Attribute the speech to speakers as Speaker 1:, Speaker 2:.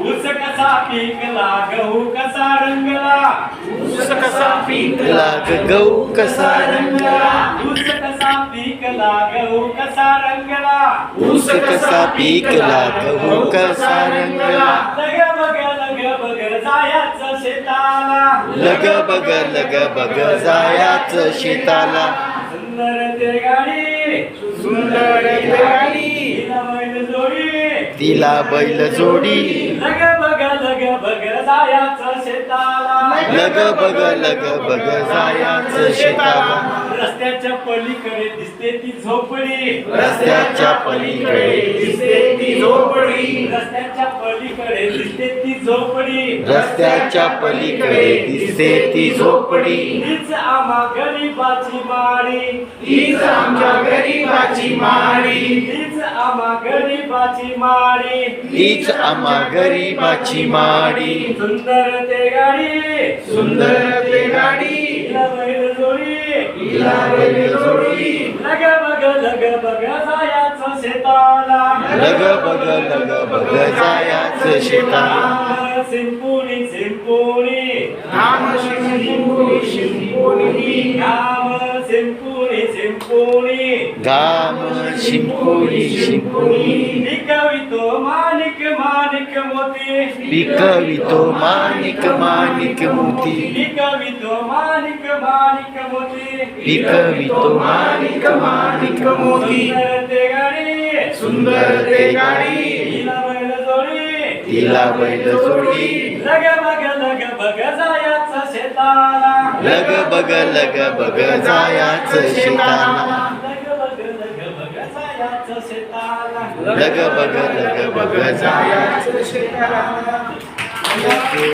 Speaker 1: ऊस कसा पिकला गहू कसा रंगला?
Speaker 2: ऊस कसा पिकला ग गहू कसा रंगला?
Speaker 1: ऊस कसा पिकला गहू कसा रंगला?
Speaker 2: ऊस कसा पिकला गहू कसा रंगला?
Speaker 1: लग बग लग बग जायाचं शेताला.
Speaker 2: लग बग लग बग जायाच शेताला.
Speaker 1: सुंदर ते गाडी.
Speaker 3: सुंदर ते गाडी.
Speaker 1: तिला बैल जोडी.
Speaker 2: तिला बैल जोडी.
Speaker 1: लग बग लग बग जायाचं शेताला.
Speaker 2: लग बग लग बग जायाच शेताला.
Speaker 1: रस्त्याच्या पलीकडे दिसते ती झोपडी.
Speaker 2: रस्त्याच्या पलीकडे
Speaker 3: दिसते ती झोपडी.
Speaker 1: रस्त्याच्या पलीकडे दिसते ती झोपडी.
Speaker 2: रस्त्याच्या पलीकडे दिसते ती झोपडी.
Speaker 1: हीच आम्हा गरीबाची माडी.
Speaker 3: हीच आमच्या गरीबाची माडी.
Speaker 1: हीच आम्हा गरीबाची माडी.
Speaker 2: हीच आम्हा गरीबाची माडी.
Speaker 1: सुंदर ते गाडी.
Speaker 3: सुंदर ते गाडी.
Speaker 1: हिला बैल जोडी.
Speaker 3: हिला बैल जोडी.
Speaker 1: लग बग लग बग जायाचं शेताला.
Speaker 2: लग बग लग बग जायाच शेताला.
Speaker 1: सिंपुणी सिंपुणी
Speaker 3: राम शिंपुरी शिंपुरी
Speaker 1: राम सिंपुणी सिंपुणी
Speaker 2: गाम शिंपुरी शिंपुरी.
Speaker 1: पिकवितो माणिक माणिक मोती.
Speaker 2: पिकवितो माणिक माणिक मोती.
Speaker 1: पिकवितो माणिक माणिक मोती.
Speaker 2: पिकवितो
Speaker 3: माणिक माणिक मोती.
Speaker 1: सुंदर ते गाडी.
Speaker 3: सुंदर ते गाडी.
Speaker 1: हिला बैल जोडी.
Speaker 2: तिला बैल जोडी.
Speaker 1: लग बग लग बग जायाचं शेताला.
Speaker 2: लग बग लग बग जायाच शेताला
Speaker 1: लग बग लग बग जायाचं शेताला
Speaker 2: लग बग लग बग जायाच
Speaker 3: शेताला.